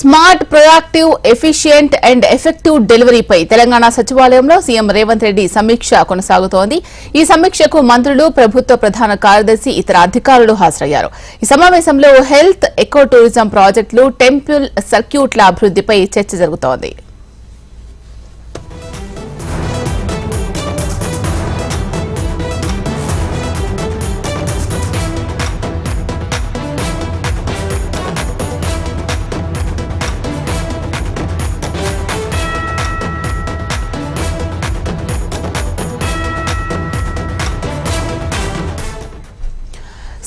Smart proactive efficient and effective డెలివరీపై Telangana సచివాలయంలో CM Revanth Reddy సమీక్ష కొనసాగుతోంది. ఈ సమీక్షకు మంత్రులు ప్రభుత్వ ప్రధాన కార్యదర్శి ఇతర అధికారులు హాజరయ్యారు. ఈ సమావేశంలో హెల్త్ ఎకో టూరిజం ప్రాజెక్టులు టెంపుల్ సర్క్యూట్ల అభివృద్దిపై చర్చ జరుగుతోంది.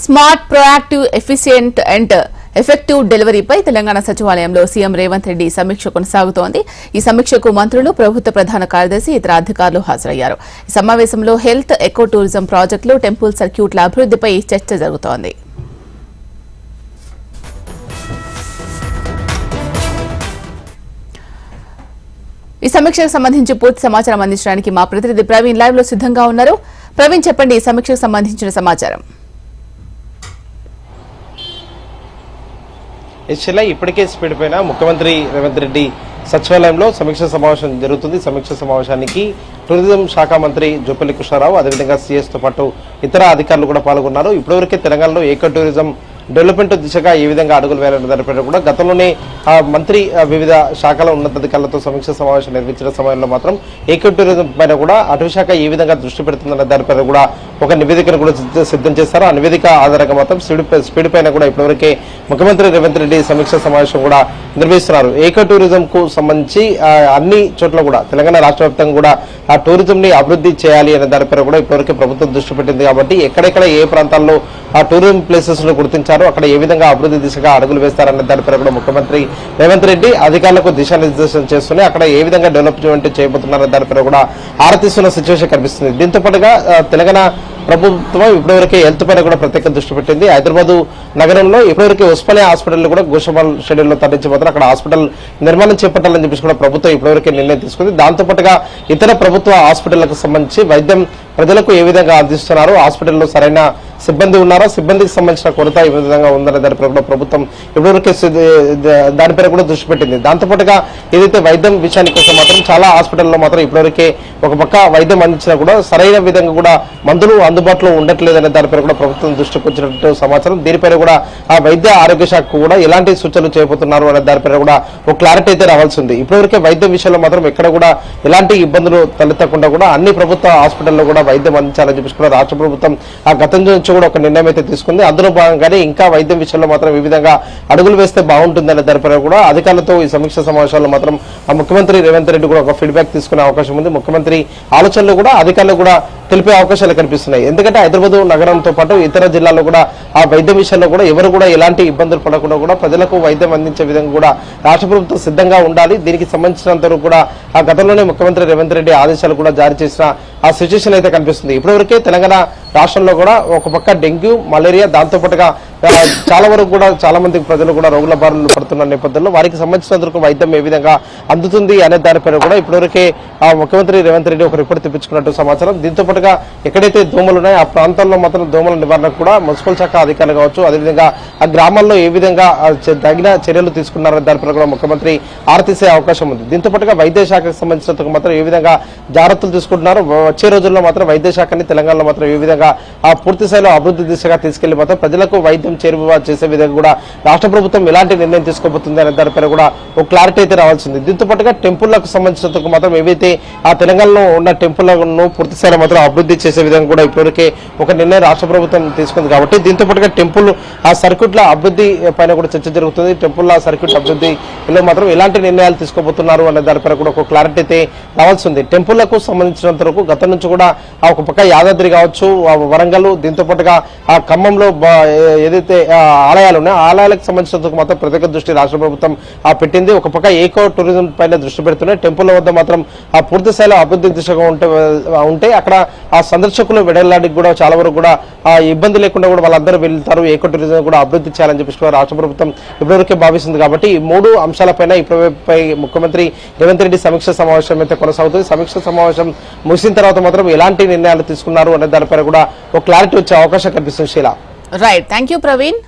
Smart proactive efficient and effective డెలివరీపై Telangana సచివాలయంలో సీఎం రేవంత్ రెడ్డి సమీక్ష కొనసాగుతోంది. ఈ సమీక్షకు మంత్రులు ప్రభుత్వ ప్రధాన కార్యదర్శి ఇతర అధికారులు హాజరయ్యారు. ఈ సమావేశంలో హెల్త్ ఎకో టూరిజం ప్రాజెక్టులు టెంపుల్ సర్క్యూట్ల అభివృద్దిపై చర్చ జరుగుతోంది. ఈ సమీక్షకు సంబంధించి పూర్తి సమాచారం అందించడానికి మా ప్రతినిధి ప్రవీణ్ లైవ్లో సిద్ధంగా ఉన్నారు. ప్రవీణ్ చెప్పండి ఈ సమీక్షకు సంబంధించిన సమాచారం. ఎస్ఎల్ఐ ఇప్పటికే స్పీడ్ పైన ముఖ్యమంత్రి రేవంత్ రెడ్డి సచివాలయంలో సమీక్ష సమావేశం జరుగుతుంది. సమీక్ష సమావేశానికి టూరిజం శాఖ మంత్రి జోపల్లి కృష్ణారావు అదేవిధంగా సీఎస్తో పాటు ఇతర అధికారులు కూడా పాల్గొన్నారు. ఇప్పటివరకే తెలంగాణలో ఏకో టూరిజం డెవలప్మెంట్ దిశగా ఏ విధంగా అడుగులు వేయాలనే దానిపై కూడా గతంలోనే ఆ మంత్రి వివిధ శాఖల ఉన్నతాధికారులతో సమీక్ష సమావేశం నిర్వహించిన సమయంలో మాత్రం ఏకో టూరిజం పైన కూడా అటవీ శాఖ ఏ విధంగా దృష్టి పెడుతుందన్న దానిపై కూడా ఒక నివేదికను కూడా సిద్ధ- సిద్ధం చేశారు ఆ నివేదిక ఆధారంగా మాత్రం స్పీడ్ స్పీడ్ పైన కూడా ఇప్పటివరకే ముఖ్యమంత్రి రేవంత్ రెడ్డి సమీక్ష సమావేశం కూడా నిర్వహిస్తున్నారు. ఏకో టూరిజంకు సంబంధించి అన్ని చోట్ల కూడా తెలంగాణ రాష్ట్ర వ్యాప్తంగా కూడా ఆ టూరిజంని అభివృద్ధి చేయాలి అనే దానిపైన కూడా ఇప్పటివరకు ప్రభుత్వం దృష్టి పెట్టింది కాబట్టి ఎక్కడెక్కడ ఏ ప్రాంతాల్లో ఆ టూరిజం ప్లేసెస్ను గుర్తించారో అక్కడ ఏ విధంగా అభివృద్ధి దిశగా అడుగులు వేస్తారన్న దానిపైన కూడా ముఖ్యమంత్రి రేవంత్ రెడ్డి అధికారులకు దిశానిర్దేశం చేస్తూనే అక్కడ ఏ విధంగా డెవలప్మెంట్ చేయబోతున్నారనే దానిపైన కూడా ఆరతీస్తున్న సిచ్యువేషన్ కనిపిస్తుంది. దీంతో పాటుగా తెలంగాణ ప్రభుత్వం ఇప్పటివరకు హెల్త్ పైన కూడా ప్రత్యేక దృష్టి పెట్టింది. హైదరాబాద్ నగరంలో ఇప్పటివరకు ఉస్మానియా హాస్పిటల్ కూడా గోషమాల్ షెడ్యూల్లో తరలించబోతారు అక్కడ హాస్పిటల్ నిర్మాణం చేపట్టాలని చెప్పేసి కూడా ప్రభుత్వం ఇప్పటివరకే నిర్ణయం తీసుకుంది. దాంతో పాటుగా ఇతర ప్రభుత్వ హాస్పిటళ్ళకు సంబంధించి వైద్యం ప్రజలకు ఏ విధంగా అందిస్తున్నారు హాస్పిటల్లో సరైన సిబ్బంది ఉన్నారా? సిబ్బందికి సంబంధించిన కొరత ఏ విధంగా ఉందనే దానిపై కూడా ప్రభుత్వం ఇప్పటివరకే దానిపై దానిపైన కూడా దృష్టి పెట్టింది. దాంతో పాటుగా ఏదైతే వైద్యం విషయానికి కోసం మాత్రం చాలా హాస్పిటల్లో మాత్రం ఇప్పటివరకే ఒక పక్క వైద్యం అందించినా కూడా సరైన విధంగా కూడా మందులు అందుబాటులో ఉండట్లేదనే దానిపై కూడా ప్రభుత్వం దృష్టికి వచ్చినట్టు సమాచారం. దీనిపైన కూడా ఆ వైద్య ఆరోగ్య శాఖ కూడా ఎలాంటి సూచనలు చేయబోతున్నారు అనే దానిపైన కూడా ఒక క్లారిటీ అయితే రావాల్సి ఉంది. ఇప్పటివరకే వైద్యం విషయంలో మాత్రం ఎక్కడ కూడా ఎలాంటి ఇబ్బందులు తలెత్తకుండా కూడా అన్ని ప్రభుత్వ హాస్పిటల్లో కూడా వైద్యం అందించాలని చెప్పేసి కూడా రాష్ట్ర ప్రభుత్వం ఆ గతం నుంచి కూడా ఒక నిర్ణయం అయితే తీసుకుంది. అందులో భాగంగానే ఇంకా వైద్యం విషయంలో మాత్రం ఈ విధంగా అడుగులు వేస్తే బాగుంటుందనే దానిపై కూడా అధికారులతో ఈ సమీక్ష సమావేశాల్లో మాత్రం ఆ ముఖ్యమంత్రి రేవంత్ రెడ్డి కూడా ఒక ఫీడ్బ్యాక్ తీసుకునే అవకాశం ఉంది. ముఖ్యమంత్రి ఆలోచనలు కూడా అధికారులు కూడా తెలిపే అవకాశాలు కనిపిస్తున్నాయి. ఎందుకంటే హైదరాబాద్ నగరంతో పాటు ఇతర జిల్లాల్లో కూడా ఆ వైద్యం విషయంలో కూడా ఎవరు కూడా ఎలాంటి ఇబ్బందులు పడకుండా కూడా ప్రజలకు వైద్యం అందించే విధంగా కూడా రాష్ట్ర ప్రభుత్వం సిద్ధంగా ఉండాలి. దీనికి సంబంధించినంత వరకు కూడా ఆ గతంలోనే ముఖ్యమంత్రి రేవంత్ రెడ్డి ఆదేశాలు కూడా జారీ చేసిన ఆ సిచ్యువేషన్ అయితే కనిపిస్తుంది. ఇప్పటివరకే తెలంగాణ రాష్ట్రంలో కూడా ఒక పక్క డెంగ్యూ మలేరియా దాంతో పాటుగా చాలా వరకు కూడా చాలా మంది ప్రజలు కూడా రోగుల బారులు పడుతున్న నేపథ్యంలో వారికి సంబంధించినందుకు వైద్యం ఏ విధంగా అందుతుంది అనే దానిపైన కూడా ఇప్పటివరకే ఆ ముఖ్యమంత్రి రేవంత్ రెడ్డి ఒక రిపోర్ట్ తెప్పించుకున్నట్టు సమాచారం. దీంతో పాటుగా ఎక్కడైతే దోమలు ఉన్నాయో ఆ ప్రాంతాల్లో మాత్రం దోమల నివారణకు కూడా మున్సిపల్ శాఖ అధికారులు కావచ్చు అదేవిధంగా ఆ గ్రామాల్లో ఏ విధంగా తగిన చర్యలు తీసుకున్నారనే దానిపైన కూడా ముఖ్యమంత్రి ఆర్తీసే అవకాశం ఉంది. దీంతో పాటుగా వైద్య శాఖకు సంబంధించినందుకు మాత్రం ఏ విధంగా జాగ్రత్తలు తీసుకుంటున్నారు వచ్చే రోజుల్లో మాత్రం వైద్య శాఖని తెలంగాణలో మాత్రం ఏ విధంగా ఆ పూర్తి స్థాయిలో అభివృద్ధి దిశగా తీసుకెళ్ళి మాత్రం ప్రజలకు వైద్యం చేరువ చేసే విధంగా కూడా రాష్ట్ర ప్రభుత్వం ఎలాంటి నిర్ణయం తీసుకోబోతుంది అనే దానిపైన కూడా ఒక క్లారిటీ అయితే రావాల్సింది. దీంతో పాటుగా టెంపుల్లకు సంబంధించినందుకు మాత్రం ఏవైతే ఆ తెలంగాణలో ఉన్న టెంపుల్లను పూర్తి స్థాయిలో మాత్రం అభివృద్ధి చేసే విధంగా కూడా ఇప్పటికే ఒక నిర్ణయం రాష్ట్ర ప్రభుత్వం తీసుకుంది కాబట్టి దీంతో పాటుగా టెంపుల్ ఆ సర్క్యూట్ల అభివృద్ధి పైన కూడా చర్చ జరుగుతుంది. టెంపుల్ ఆ సర్క్యూట్ అభివృద్ధిలో మాత్రం ఎలాంటి నిర్ణయాలు తీసుకోబోతున్నారు అనే దానిపైన కూడా ఒక క్లారిటీ అయితే రావాల్సి ఉంది టెంపుల్లకు సంబంధించినంత వరకు గతం నుంచి కూడా ఆ ఒక పక్క యాదాద్రి కావచ్చు వరంగల్ దీంతో పాటుగా ఆ ఖమ్మంలో ఏదైతే ఆలయాలు ఉన్నాయో ఆలయాలకు సంబంధించినందుకు మాత్రం ప్రత్యేక దృష్టి రాష్ట్ర ప్రభుత్వం ఆ పెట్టింది. ఒక పక్క ఏకో టూరిజం పైన దృష్టి పెడుతున్నాయి. టెంపుల్ వద్ద మాత్రం ఆ పూర్తి స్థాయిలో అభివృద్ధి దిశగా ఉంటే ఉంటే అక్కడ ఆ సందర్శకులు వెడలాడికి కూడా చాలా వరకు కూడా ఇబ్బంది లేకుండా కూడా వాళ్ళందరూ వెళ్తారు. ఏకో టూరిజం కూడా అభివృద్ధి చేయాలని చెప్పేసి కూడా రాష్ట్ర ప్రభుత్వం ఇప్పటివరకే భావిస్తుంది కాబట్టి ఈ మూడు అంశాలపైన ఇప్పటిపై ముఖ్యమంత్రి రేవంత్ రెడ్డి సమీక్ష సమావేశం అయితే కొనసాగుతుంది. సమీక్ష సమావేశం ముగిసిన తర్వాత మాత్రం ఎలాంటి నిర్ణయాలు తీసుకున్నారు అనే దానిపైన కూడా ఒక క్లారిటీ వచ్చే అవకాశం కనిపిస్తుంది Sheela. Right thank you Praveen